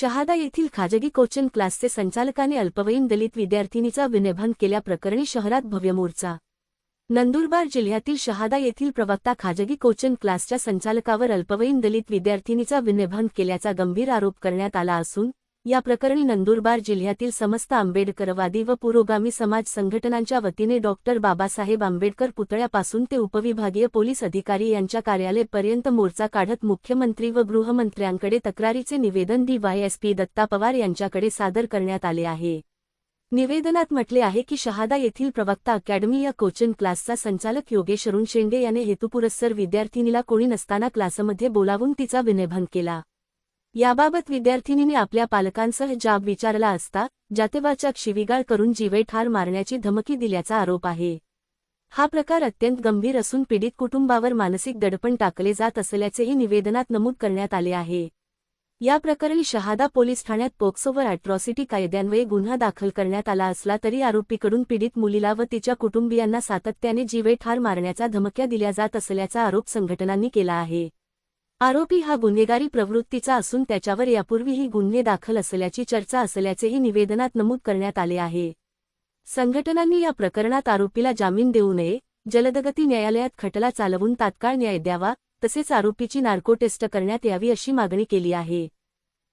शहादा येथील खाजगी कोचन क्लासचे संचालकाने अल्पवयीन दलित विद्यार्थिनीचा विनयभंग केल्याप्रकरणी शहरात भव्य मोर्चा. नंदुरबार जिल्ह्यातील शहादा येथील प्रवक्ता खाजगी कोचन क्लासच्या संचालकावर अल्पवयीन दलित विद्यार्थिनीचा विनयभंग केल्याचा गंभीर आरोप करण्यात आला असून या प्रकरणी नंदुरबार जिल्ह्यातील समस्त आंबेडकरवादी व पुरोगामी समाज संघटनांच्या वतीने डॉक्टर बाबासाहेब आंबेडकर पुतळ्यापासून ते उपविभागीय पोलीस अधिकारी यांच्या कार्यालयपर्यंत मोर्चा काढत मुख्यमंत्री व गृहमंत्र्यांकडे तक्रारीचे निवेदन डीवायएसपी दत्ता पवार यांच्याकडे सादर करण्यात आले आहे. निवेदनात म्हटले आहे की शहादा येथील प्रवक्ता अकॅडमी या कोचिंग क्लासचा संचालक योगेश अरुण शेंडे याने हेतुपुरस्सर विद्यार्थिनीला कोणी नसताना क्लासमध्ये बोलावून तिचा विनयभंग केला. याबाबत विद्यार्थिनीने आपल्या पालकांसह जाब विचारला असता जातेवाचक शिवीगाळ करून जीवे ठार मारण्याची धमकी दिल्याचा आरोप आहे. हा प्रकार अत्यंत गंभीर असून पीडित कुटुंबावर मानसिक दडपण टाकले जात असल्याचेही निवेदनात नमूद करण्यात आले आहे. या प्रकरणी शहादा पोलीस ठाण्यात पोक्सोवर अॅट्रॉसिटी कायद्यान्वये गुन्हा दाखल करण्यात आला असला तरी आरोपीकडून पीडित मुलीला व तिच्या कुटुंबियांना सातत्याने जीवे ठार मारण्याचा धमक्या दिल्या जात असल्याचा आरोप संघटनांनी केला आहे. आरोपी हा गुन्हेगारी प्रवृत्तीचा असून त्याच्यावर यापूर्वीही गुन्हे दाखल असल्याची चर्चा असल्याचेही निवेदनात नमूद करण्यात आले आहे. संघटनांनी या प्रकरणात आरोपीला जामीन देऊ नये जलदगती न्यायालयात खटला चालवून तात्काळ न्याय द्यावा तसेच आरोपीची नार्को टेस्ट करण्यात यावी अशी मागणी केली आहे.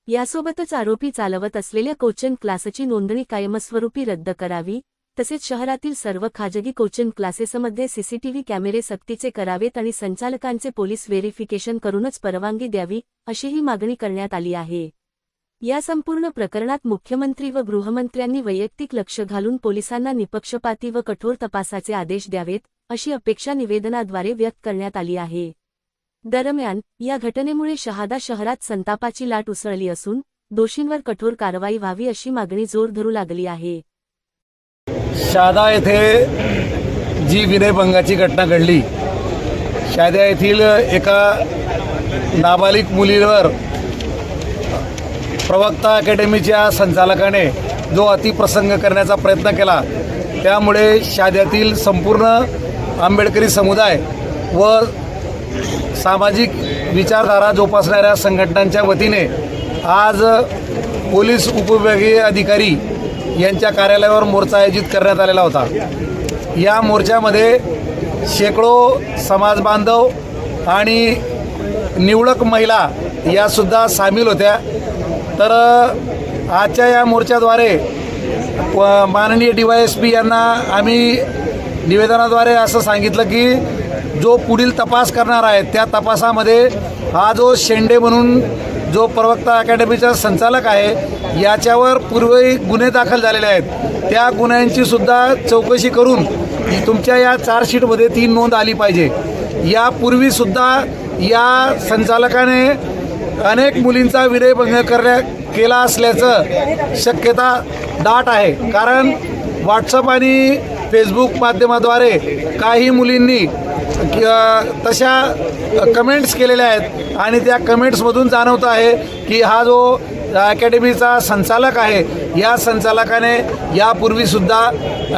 यासोबतच आरोपी चालवत असलेल्या कोचन क्लासची नोंदणी कायमस्वरूपी रद्द करावी तसेच शहरातील सर्व खाजगी कोचिंग क्लासेसमध्ये सीसीटीव्ही कॅमेरे सक्तीचे करावेत आणि संचालकांचे पोलीस व्हेरिफिकेशन करूनच परवानगी द्यावी अशीही मागणी करण्यात आली आहे. या संपूर्ण प्रकरणात मुख्यमंत्री व गृहमंत्र्यांनी वैयक्तिक लक्ष घालून पोलिसांना निपक्षपाती व कठोर तपासाचे आदेश द्यावेत अशी अपेक्षा निवेदनाद्वारे व्यक्त करण्यात आली आहे. दरम्यान या घटनेमुळे शहादा शहरात संतापाची लाट उसळली असून दोषींवर कठोर कारवाई व्हावी अशी मागणी जोर धरू लागली आहे. शहादा येथे जी विनयभंगाची घटना घडली शहादा येथील एका नाबालिक मुलीवर प्रवक्ता अकॅडमीच्या संचालकाने जो अतिप्रसंग करण्याचा प्रयत्न केला त्यामुळे शाद्यातील संपूर्ण आंबेडकरी समुदाय व सामाजिक विचारधारा जोपासणाऱ्या संघटनांच्या वतीने आज पोलीस उपविभागीय अधिकारी यांच्या कार्यालयावर मोर्चा आयोजित करण्यात आलेला होता. या मोर्चामध्ये शेकडो समाज बांधव आणि निवडक महिला यासुद्धा सामील होत्या. तर आजच्या या मोर्चाद्वारे माननीय डी वाय एस पी यांना आम्ही निवेदनाद्वारे असं सांगितलं की जो पुढील तपास करणार आहे त्या तपासामध्ये हा जो शेंडे म्हणून जो प्रवक्ता अकॅडमीचा संचालक आहे याच्यावर पूर्वी गुन्हे दाखल झालेले आहेत. त्या गुन्ह्यांची सुद्धा चौकशी करून तुमच्या या चार्जशीटमध्ये ती नोंद आली पाहिजे. यापूर्वीसुद्धा या संचालकाने अनेक मुलींचा विनयभंग करण्या केला असल्याचं शक्यता दाट आहे. कारण व्हॉट्सअप आणि फेसबुक माध्यमाद्वारे काही मुलींनी तशा कमेंट्स केलेल्या आहेत आणि त्या कमेंट्समधून जाणवत आहे की हा जो अकॅडमीचा संचालक आहे या संचालकाने यापूर्वीसुद्धा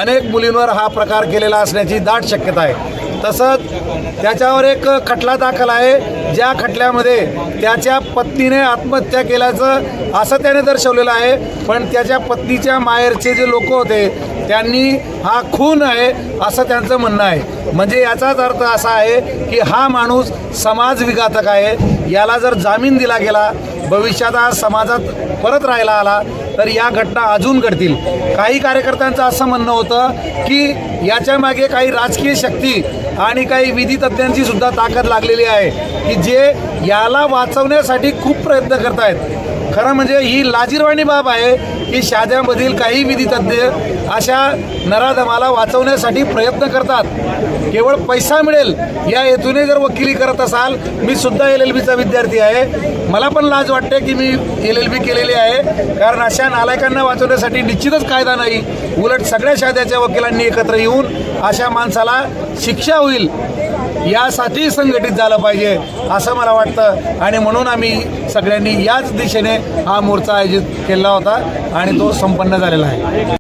अनेक मुलींवर हा प्रकार केलेला असण्याची दाट शक्यता आहे. तसंच त्याच्यावर एक खटला दाखल आहे ज्या खटल्यामध्ये त्याच्या पत्नीने आत्महत्या केल्याचं असं त्याने दर्शवलेलं आहे पण त्याच्या पत्नीच्या माहेरचे जे लोक होते त्यांनी हा खून आहे असं त्यांचं म्हणणं आहे. म्हणजे याचाच अर्थ असा आहे की हा माणूस समाजविघातक आहे. याला जर जामीन दिला गेला भविष्यात हा समाजात परत राहायला आला तर या घटना अजून घडतील. काही कार्यकर्त्यांचं असं म्हणणं होतं की याच्या मागे काही राजकीय शक्ती आणि काही विधी सुद्धा ताकद लागलेली आहे की जे याला वाचवण्यासाठी खूप प्रयत्न करतायत. खरं म्हणजे ही लाजीरवाणी बाब आहे की शाद्यामधील काही विधी तज्ज्ञ अशा नराधमाला वाचवण्यासाठी प्रयत्न करतात. केवळ पैसा मिळेल या हेतूने जर वकिली करत असाल मी सुद्धा एल एल बीचा विद्यार्थी आहे. मला पण लाज वाटते की मी एल एल बी केलेली आहे. कारण अशा नालायकांना वाचवण्यासाठी निश्चितच कायदा नाही. उलट सगळ्या शाद्याच्या वकिलांनी एकत्र येऊन अशा माणसाला शिक्षा होईल यासाठी संघटित झालं पाहिजे असं मला वाटतं. आणि म्हणून आम्ही सगळ्यांनी याच दिशेने हा मोर्चा आयोजित केला होता आणि तो संपन्न झालेला आहे.